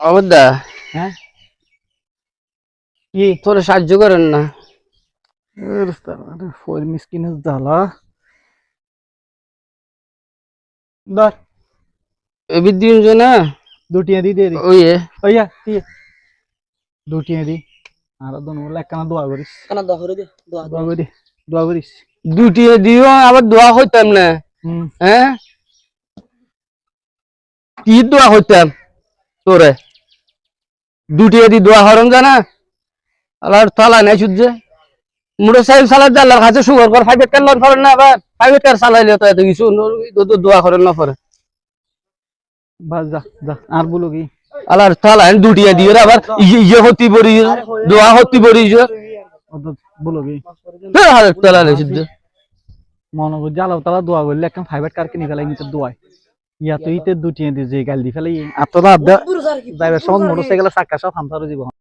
অবদা হ্যাঁ? কি তোর সাহায্য করেন না? ফোর মিসকিনের জ্বালা। ধর। এবি দিন যে না। দুটিয়ে দি দে। ওই ওইয়া দিয়ে দুটিয়ে দি। আর দন বলে একখানা দোয়া করিস। কানা দোয়া করে দে দোয়া দোয়া করি দোয়া করিস। দুটি দিও আবার দোয়া হইতাম না। হ্যাঁ? কি দোয়া হইতাম তোরে। দুটি দি দোয়া হরম জানা? আল্লাহর তালা নাই সুজে মোটর সাইকেল চালার জাল্লার কাছে সুগার কর ফাইভেট কার লন ফরেন না আবার ফাইভেট কার চালাইলে তো এত কিছু দোয়া করেন না পরে। বাস যা যা আর বলো কি? আল্লাহর তালা দুটি রে আবার ইয়ে ইয়ে হতি পড়ি দোয়া হতি পড়ি বলো কি? হাজার তালা নাই সুজে মনে কর জ্বালাও তালা দোয়া করলে একখান ফাইবার কার কিনে ফেলাই নিতে দোয়ায়। ইয়া তো দুটি দুটিয়ে দি যে গাল দি ফেলাই আর তো রাত পুরো স্যার কি? যাইবার সময় মোটরসাইকেলের চাক্কা সব হামসারও জীবন